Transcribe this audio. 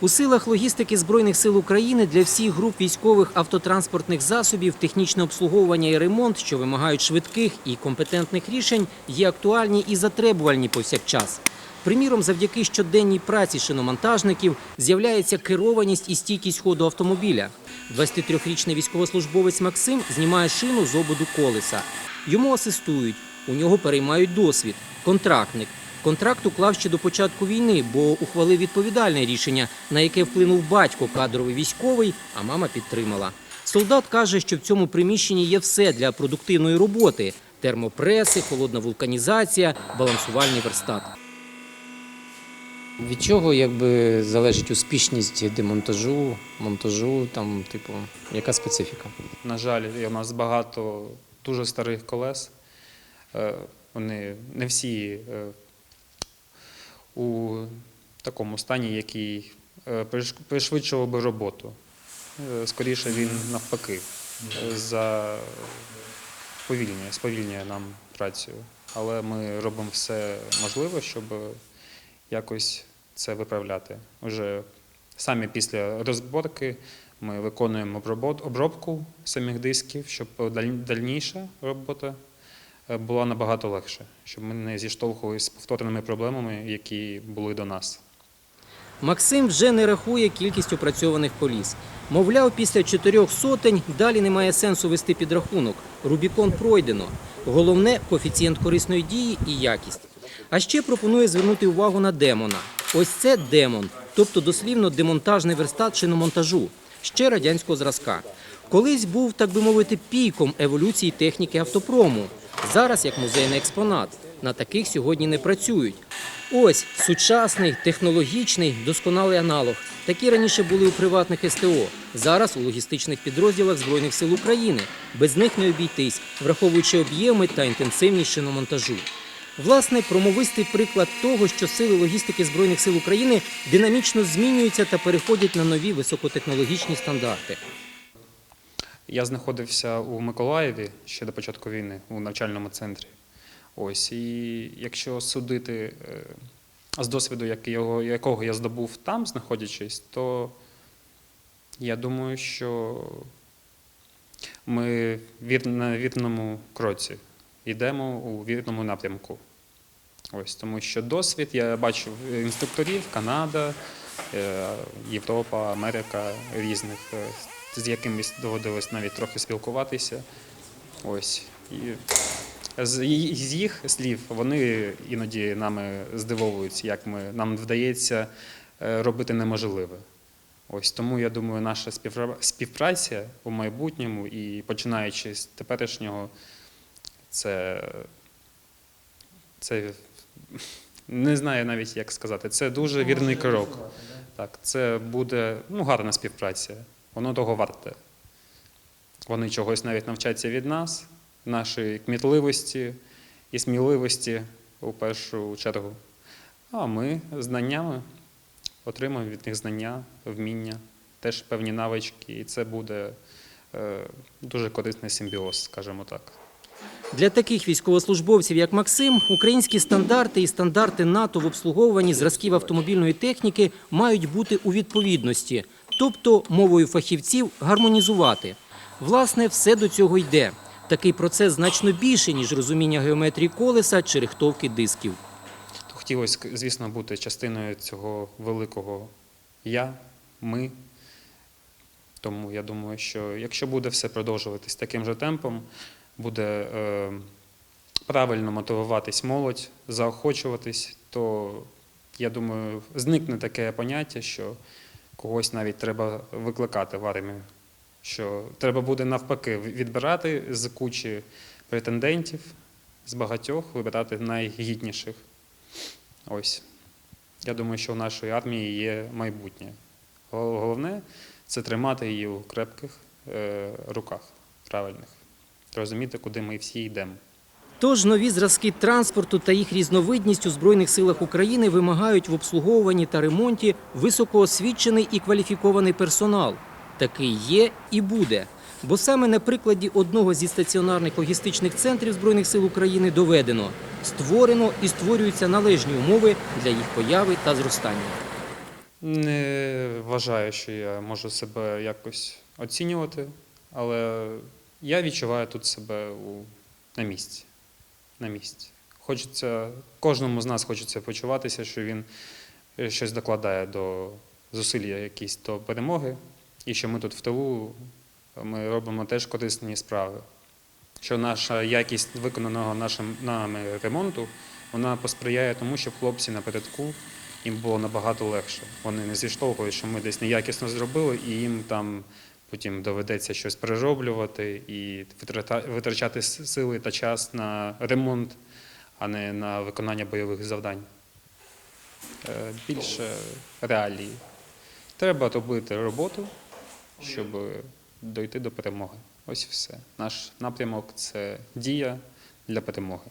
У силах логістики Збройних сил України для всіх груп військових автотранспортних засобів технічне обслуговування і ремонт, що вимагають швидких і компетентних рішень, є актуальні і затребувальні повсякчас. Приміром, завдяки щоденній праці шиномонтажників з'являється керованість і стійкість ходу автомобіля. 23-річний військовослужбовець Максим знімає шину з ободу колеса. Йому асистують, у нього переймають досвід, контрактник. Контракт уклав ще до початку війни, бо ухвалив відповідальне рішення, на яке вплинув батько, кадровий військовий, а мама підтримала. Солдат каже, що в цьому приміщенні є все для продуктивної роботи: термопреси, холодна вулканізація, балансувальний верстат. Від чого якби залежить успішність демонтажу, монтажу, там, типу, яка специфіка? На жаль, у нас багато дуже старих колес. Е, Вони не всі е, у такому стані, який е, пришвидшував би роботу. Е, Скоріше він навпаки е, за сповільнює, сповільнює нам працю. Але ми робимо все можливе, щоб якось це виправляти. Уже самі після розборки ми виконуємо обробку самих дисків, щоб даль- дальніша робота була набагато легше, щоб ми не зіштовхувалися з повтореними проблемами, які були до нас. Максим вже не рахує кількість опрацьованих коліс. Мовляв, після чотирьох сотень далі немає сенсу вести підрахунок. Рубікон пройдено. Головне коефіцієнт корисної дії і якість. А ще пропонує звернути увагу на демона. Ось це демон, тобто дослівно демонтажний верстат шиномонтажу, ще радянського зразка. Колись був, так би мовити, піком еволюції техніки автопрому. Зараз як музейний експонат. На таких сьогодні не працюють. Ось сучасний, технологічний, досконалий аналог. Такі раніше були у приватних СТО, зараз у логістичних підрозділах Збройних сил України. Без них не обійтись, враховуючи об'єми та інтенсивність шиномонтажу. Власне, промовистий приклад того, що сили логістики Збройних сил України динамічно змінюються та переходять на нові високотехнологічні стандарти. Я знаходився у Миколаєві ще до початку війни у навчальному центрі. Ось, і якщо судити е, з досвіду, якого я здобув там, знаходячись, то я думаю, що ми на вірному кроці йдемо у вірному напрямку. Ось, тому що досвід я бачив інструкторів Канада, е, Європа, Америка різних, е, з якимись доводилось навіть трохи спілкуватися. Ось. І з, їх слів вони іноді нами здивовуються, як ми, нам вдається е, робити неможливе. Ось тому я думаю, наша співпраця у майбутньому і починаючи з теперішнього, це, це не знаю навіть як сказати. Це дуже вірний крок. Так, це буде ну, гарна співпраця. Воно того варте. Вони чогось навіть навчаться від нас, нашої кмітливості і сміливості у першу чергу. А ми знаннями отримаємо від них знання, вміння, теж певні навички, і це буде е, дуже корисний симбіоз, скажімо так. Для таких військовослужбовців, як Максим, українські стандарти і стандарти НАТО в обслуговуванні зразків автомобільної техніки мають бути у відповідності, тобто мовою фахівців гармонізувати. Власне, все до цього йде. Такий процес значно більший, ніж розуміння геометрії колеса чи рихтовки дисків. Хотілося, звісно, бути частиною цього великого я, ми. Тому я думаю, що якщо буде все продовжуватись таким же темпом, буде е, правильно мотивуватись молодь, заохочуватись, то я думаю, зникне таке поняття, що когось навіть треба викликати в армію. Що треба буде навпаки відбирати з кучі претендентів, з багатьох вибирати найгідніших. Ось. Я думаю, що у нашої армії є майбутнє. Головне це тримати її у крепких е, руках, правильних, розуміти, куди ми всі йдемо. Тож нові зразки транспорту та їх різновидність у Збройних силах України вимагають в обслуговуванні та ремонті високоосвічений і кваліфікований персонал. Такий є і буде. Бо саме на прикладі одного зі стаціонарних логістичних центрів Збройних сил України доведено, створено і створюються належні умови для їх появи та зростання. Не вважаю, що я можу себе якось оцінювати, але я відчуваю тут себе на місці. На місці. Хочеться, кожному з нас хочеться почуватися, що він е, щось докладає до зусилля якісь до перемоги, і що ми тут в тилу ми робимо теж корисні справи. Що наша якість виконаного нашим нами ремонту вона посприяє тому, щоб хлопці напередку їм було набагато легше. Вони не зіштовхують, що ми десь неякісно зробили, і їм там потім доведеться щось перероблювати і витрачати сили та час на ремонт, а не на виконання бойових завдань. Е, Більше реалії. Треба робити роботу, щоб дойти до перемоги. Ось і все. Наш напрямок це дія для перемоги.